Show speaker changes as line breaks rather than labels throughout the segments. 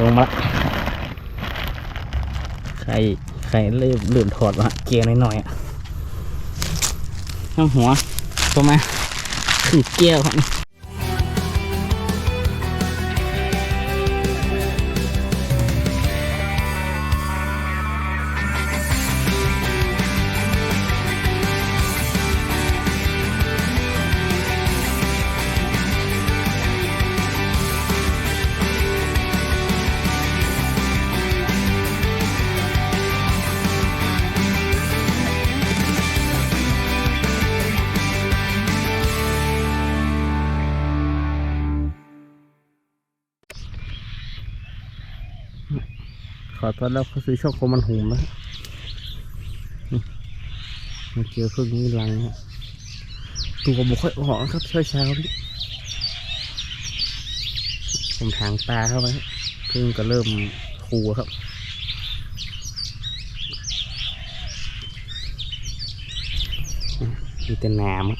ลงมาละใครใครเริ่มลืมถอดวะเกียร์น้อยๆอะข้างหัวตัวมาขึ้นเกียร์ครับ ขอต้อนรับเข้าสู่ช่องโคมันหุมนะนี่มาเจอพึ่งนี่ลังฮะตัวบุค่อยออกครับเช้าเช้าๆนี่ผมทางตาเข้าไปฮะพึ่งก็เริ่มคูครับมีแต่น้ำอะ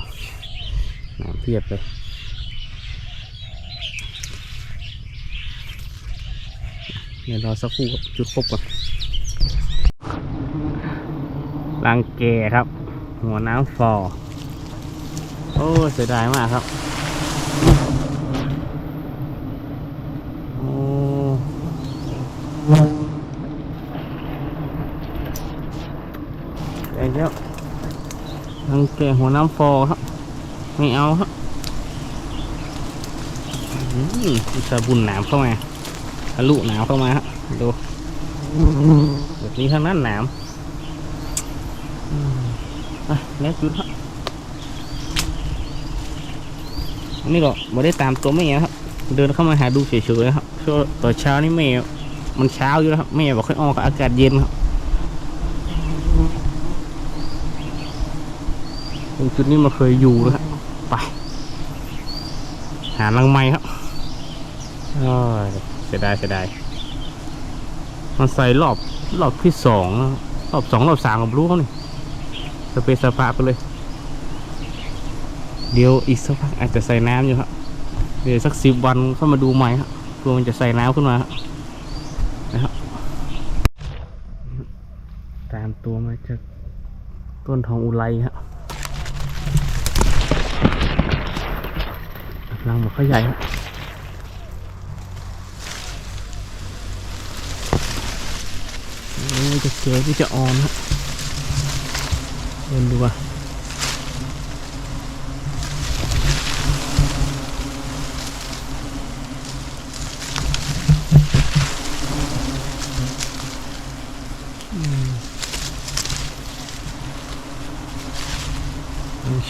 น้ำเพียบเลย เดี๋ยวรอสักครู่จุดครบก่อนรังแกครับ หัวน้ำฟอโอ้เสียดายมากครับ โอ้ไอ้เจ้ารังแกหัวน้ำฟอครับ ไม่เอาครับอืมอุตส่าห์บุญหนามเข้ามา ทะลุหนาวเข้ามาฮะดูแบบนี้ทั้งนั้นหนามอืมอะแล้วจุดฮะอันนี้ก็ไม่ได้ตามตัวแม่ครับ เดินเข้ามาหาดูเฉยๆนะครับช่วงตอนเช้านี่แม่มันเช้าอยู่แล้วครับแม่บอกค่อยออกอากาศเย็นครับตรงจุดนี้มาเคยอยู่แล้วไป หาลังไม้ครับอ้ย เสียดายเสียดายมันใส่รอบรอบที่สองรอบสองรอบสามกับรู้เขานี่สเปซสปาไปเลย เดี๋ยวอีกสักพักอาจจะใส่น้ำอยู่ครับเดี๋ยวสักสิบวันเข้ามาดูใหม่ครับกลัวมันจะใส่น้ำขึ้นมาครับนะครับตามตัวมาจากต้นทองอุไรครับรังหมดข้าใหญ่ครับ เวยที่จะออนฮะเดินดูว่า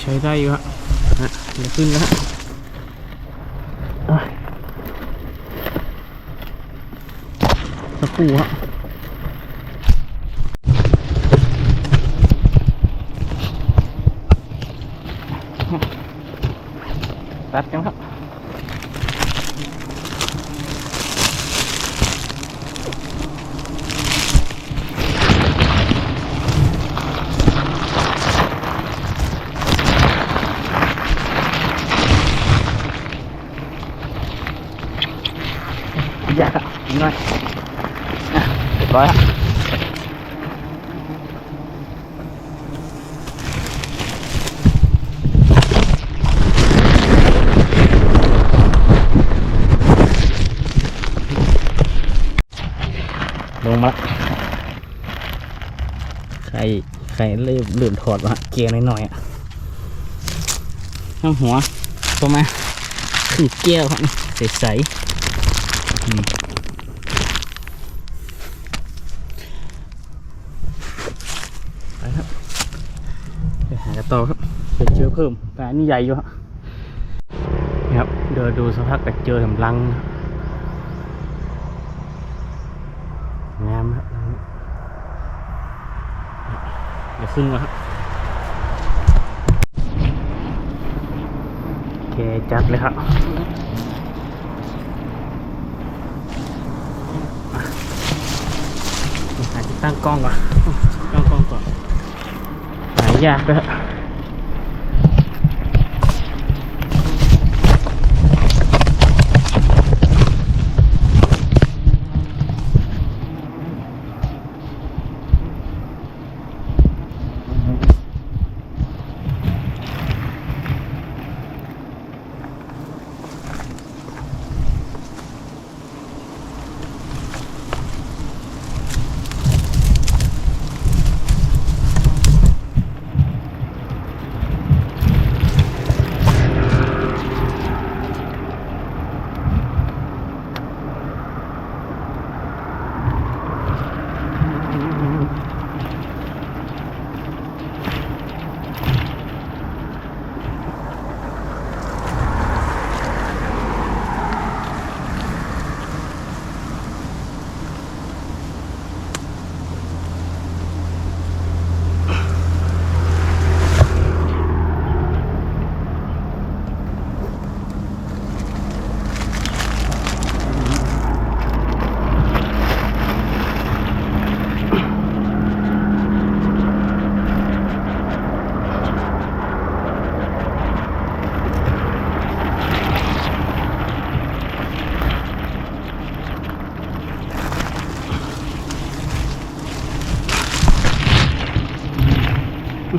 ใช้ได้อยู่ฮะฮะเดี๋ยวขึ้นแล้วฮะตะปูฮะ เรียบร้อยครับ ลงมาใครใครเริ่มลืมถอดวะเกียร์หน่อยๆอะข้างหัวตัวมาขึ้นเกียร์ครับใสๆไปครับไปหากระต่อครับไปเจอเพิ่มแต่อันนี้ใหญ่อยู่ครับนี่ครับเดินดูสักพักก็เจอสำลัง งามครับเดี๋ยวขึ้นก่อนครับโอเคจัดเลยครับหาที่ตั้งกล้องก่อนตั้งกล้องก่อนหายากด้วย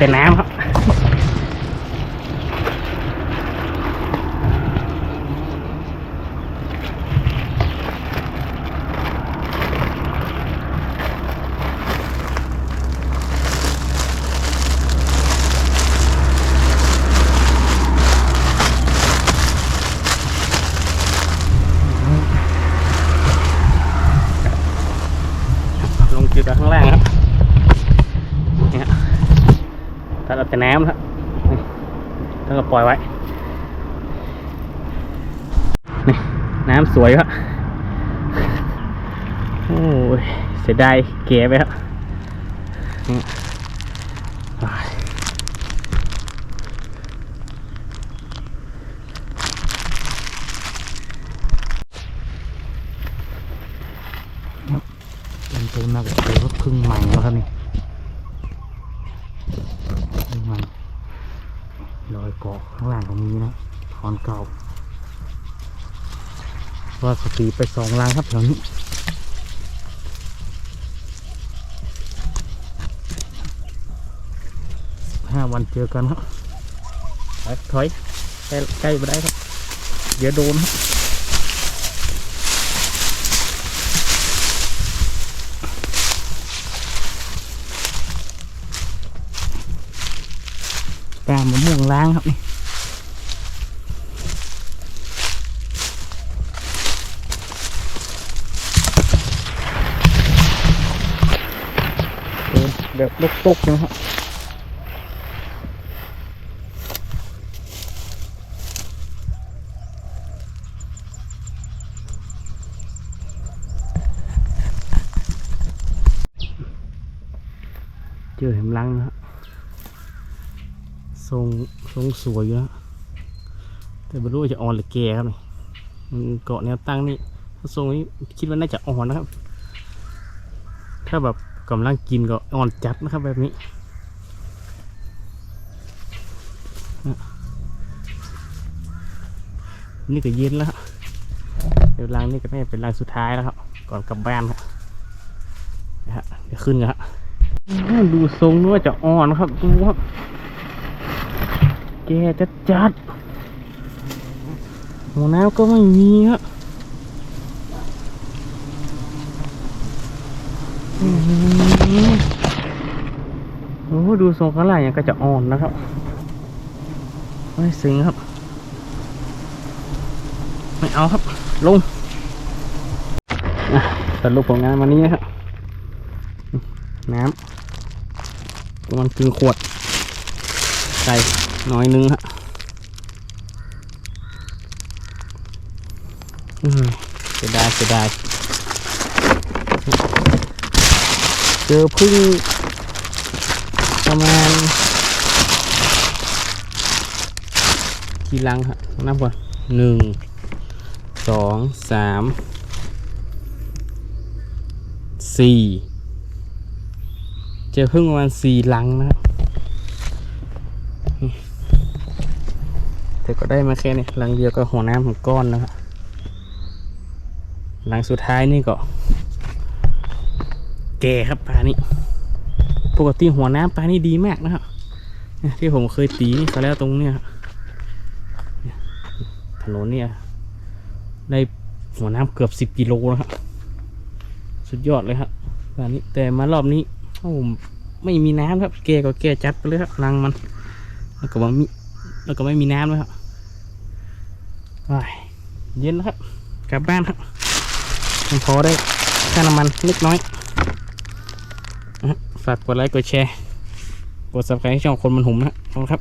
แต่น้ำครับลงจุดข้างล่างครับเนี่ย ถ้าเราแต่น้ำครับนี่แล้วก็ปล่อยไว้ นี่ น้ำสวยครับ โอ้ย เสียดายเก๋ไปครับนี่อ่าเป็นตัวนักเตะก็ครึ่งใหม่แล้วครับนี่ครึ่งใหม่รอยเกาะ ข้นะถอนเก่า ว่าสตีไปสองลังครับแถวนี้ห้าวันเจอกันครับถอยใกล้ใกล้ไปได้ครับเดี๋ยวโดนครับแปลงมะม่วงล้างครับนี่ แบบลกตกนะครับเจอเห็มลังนะครับทรงทรงสวยอยู่นะแต่ไม่รู้ว่าจะอ่อนหรือแก่ครับนี่มันเกาะแนวตั้งนี่ทรงนี้คิดว่าน่าจะอ่อนนะครับ ถ้าแบบ กำลังกินก็อ่อนจัดนะครับแบบนี้นี่ก็เย็นแล้วครับเดี๋ยวรังนี่ก็น่าจะเป็นรังสุดท้ายแล้วครับ ก่อนกลับบ้านครับนะฮะเดี๋ยวขึ้นนครับดูทรงนึกว่าจะอ่อนครับดูครับแกจะจัดหัวน้ำก็ไม่มีครับ อืม โอ้ดูทรงข้างล่างยังก็จะอ่อนนะครับ ไม่สิงครับ ไม่เอาครับ ลงอะสรุปผลงานวันนี้นะครับ น้ำประมาณครึ่งขวด ใส่น้อยนึงฮะอืมเสียดายเสียดาย เจอพึ่งประมาณกี่ลังฮะนับก่อนหนึ่งสองสามสี่เจอพึ่งประมาณสี่ลังนะครับแต่ก็ได้มาแค่นี้ลังเดียวก็หัวน้ำของก้อนนะครับลังสุดท้ายนี่ก็ แก่ครับปลานี้ปกติหัวน้ำปลานี่ดีมากนะครับที่ผมเคยตีนี่เขาแล้วตรงเนี้ยครับถนนเนี่ยได้หัวน้ำเกือบสิบกิโลนะครับสุดยอดเลยครับปลานี้แต่มารอบนี้โอ้โหไม่มีน้ำครับ แก่ก็แก่จัดไปเลยครับรังมัน แล้วก็ไม่มีแล้วก็ไม่มีน้ำเลยครับว้ายเย็นแล้วครับกลับบ้านครับพอได้ค่าน้ำมันเล็กน้อย ฝากกดไลค์กดแชร์ กด subscribe ให้ช่องคนมันหุ่มนะครับ